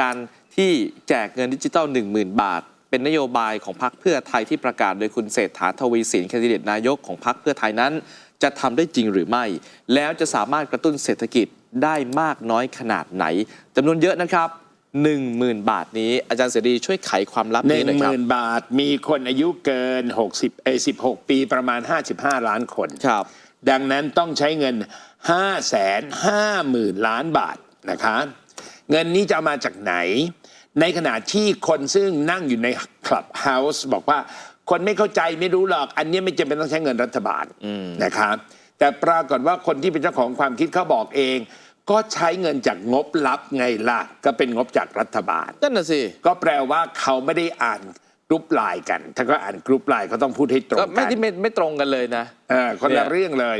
การที่แจกเงินดิจิตอล10,000 บาท เป็นนโยบายของพรรคเพื่อไทยที่ประกาศโดยคุณเศรษฐาทวีสินแคนดิเดตนายกของพรรคเพื่อไทยนั้น จะทำได้จริงหรือไม่ แล้วจะสามารถกระตุ้นเศรษฐกิจได้มากน้อยขนาดไหนจำนวนเยอะนะครับ10,000 บาทนี้อาจารย์เสรีช่วยไขความลับหนี้นึ่งหน่อยหครับมื่นบาทมีคนอายุเกิน 60เอ16 ปีประมาณ 55 ล้านคนครับ ดังนั้นต้องใช้เงิน 5 5 0 0 0 0 ล้านบาทนะคะ เงินนี้จะเอามาจากไหน ในขณะที่คนซึ่งนั่งอยู่ในคลับเฮาส์บอกว่า คนไม่เข้าใจไม่รู้หรอก อันนี้ไม่จำเป็นต้องใช้เงินรัฐบาลนะคะแต่ปรากฏว่าคนที่เป็นเจ้าของความคิดเขาบอกเอง ก็ใช้เงินจากงบลับไงล่ะ ก็เป็นงบจากรัฐบาลนั่นน่ะสิก็แปลว่าเขาไม่ได้อ่านกรุ๊ปไลน์กัน ถ้าก็อ่านกรุ๊ปไลน์เขาต้องพูดให้ตรงก็ไม่กันที่ไม่ไม่ตรงกันเลยนะเออคนเนี่ละยเรื่องเลย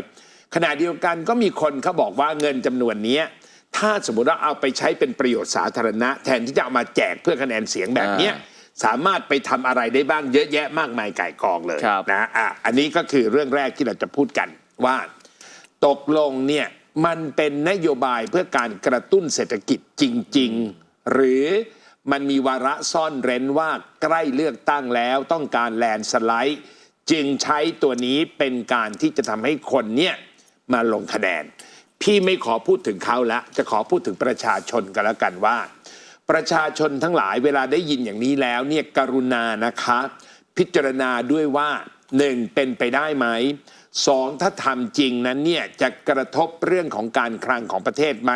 ขณะเดียวกันก็มีคนเขาบอกว่าเงินจำนวนเนี้ย ถ้าสมมติว่าเอาไปใช้เป็นประโยชน์สาธารณะ แทนที่จะเอามาแจกเพื่อคะแนนเสียงแบบเนี้ยสามารถไปทำอะไรได้บ้างเยอะแยะมากมายไก่ายกองเลยครับนะอะอันนี้ก็คือเรื่องแรกที่เราจะพูดกันว่าตกลงเนี่ยมันเป็นนโยบายเพื่อการกระตุ้นเศรษฐกิจจริง ๆ หรือมันมีวาระซ่อนเร้นว่าใกล้เลือกตั้งแล้วต้องการแลนด์สไลด์จึงใช้ตัวนี้เป็นการที่จะทำให้คนเนี่ยมาลงคะแนน พี่ไม่ขอพูดถึงเขาละจะขอพูดถึงประชาชนกันแล้วกันว่า ประชาชนทั้งหลายเวลาได้ยินอย่างนี้แล้วเนี่ยกรุณานะคะ พิจารณาด้วยว่าหนึ่งเป็นไปได้ไหมสองถ้าทำจริงนั้นเนี่ยจะกระทบเรื่องของการคลังของประเทศไหม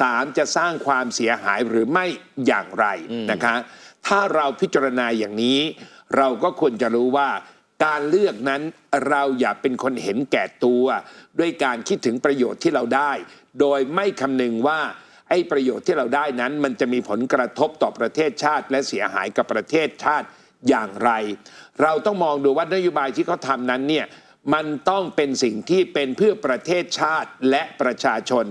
สามจะสร้างความเสียหายหรือไม่อย่างไรนะคะ ถ้าเราพิจารณาอย่างนี้ เราก็ควรจะรู้ว่า การเลือกนั้นเราอย่าเป็นคนเห็นแก่ตัว ด้วยการคิดถึงประโยชน์ที่เราได้ โดยไม่คำนึงว่าไอ้ประโยชน์ที่เราได้นั้น มันจะมีผลกระทบต่อประเทศชาติ และเสียหายกับประเทศชาติอย่างไร เราต้องมองดูว่านโยบายที่เขาทำนั้นเนี่ยมันต้องเป็นสิ่งที่เป็นเพื่อประเทศชาติและประชาชน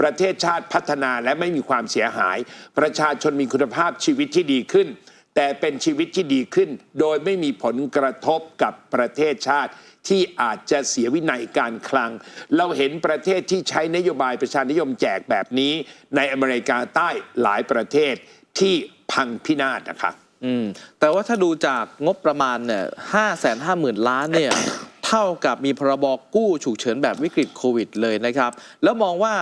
ประเทศชาติพัฒนาและไม่มีความเสียหาย ประชาชนมีคุณภาพชีวิตที่ดีขึ้น แต่เป็นชีวิตที่ดีขึ้น โดยไม่มีผลกระทบกับประเทศชาติ ที่อาจจะเสียวินัยการคลัง เราเห็นประเทศที่ใช้นโยบายประชานิยมแจกแบบนี้ ในอเมริกาใต้หลายประเทศที่พังพินาศนะครับอืมแต่ว่าถ้าดูจากงบประมาณเนี่ยห้าแสนห้าหมื่นล้านเนี่ย เท่ากับมีพรบกู้ฉุกเฉินแบบวิกฤตโควิดเลยนะครับ แล้วมองว่า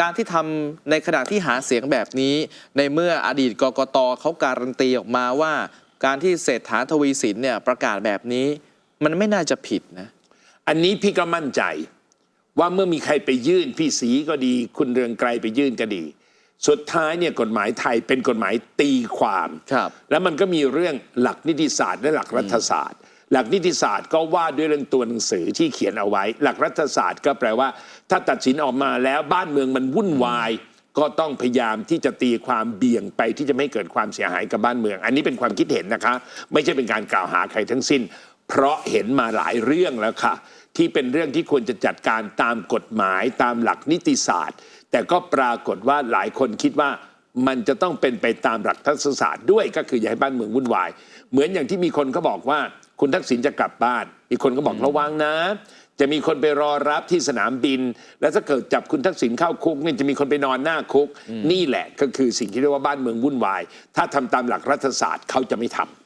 การที่ทำในขณะที่หาเสียงแบบนี้ ในเมื่ออดีตกกตเขาการันตีออกมาว่า การที่เศรษฐาทวีสินเนี่ยประกาศแบบนี้ มันไม่น่าจะผิดนะ อันนี้พี่ก็มั่นใจว่าเมื่อมีใครไปยื่นพี่สีก็ดี คุณเรืองไกรไปยื่นก็ดี สุดท้ายเนี่ยกฎหมายไทยเป็นกฎหมายตีความครับแล้วมันก็มีเรื่องหลักนิติศาสตร์และหลักรัฐศาสตร์ หลักนิติศาสตร์ก็ว่าด้วยเรื่องตัวหนังสือที่เขียนเอาไว้ หลักรัฐศาสตร์ก็แปลว่า ถ้าตัดสินออกมาแล้วบ้านเมืองมันวุ่นวาย ก็ต้องพยายามที่จะตีความเบี่ยงไปที่จะไม่เกิดความเสียหายกับบ้านเมือง อันนี้เป็นความคิดเห็นนะคะ ไม่ใช่เป็นการกล่าวหาใครทั้งสิ้น เพราะเห็นมาหลายเรื่องแล้วค่ะ ที่เป็นเรื่องที่ควรจะจัดการตามกฎหมายตามหลักนิติศาสตร์ แต่ก็ปรากฏว่าหลายคนคิดว่า มันจะต้องเป็นไปตามหลักทัศศาสตร์ด้วยก็คืออย่าให้บ้านเมืองวุ่นวาย เหมือนอย่างที่มีคนเขาบอกว่าคุณทักษิณจะกลับบ้าน อีกคนก็บอกระวังนะ จะมีคนไปรอรับที่สนามบิน แล้วถ้าเกิดจับคุณทักษิณเข้าคุกเนี่ยจะมีคนไปนอนหน้าคุก นี่แหละก็คือสิ่งที่เรียกว่าบ้านเมืองวุ่นวาย ถ้าทำตามหลักรัฐศาสตร์เขาจะไม่ทำ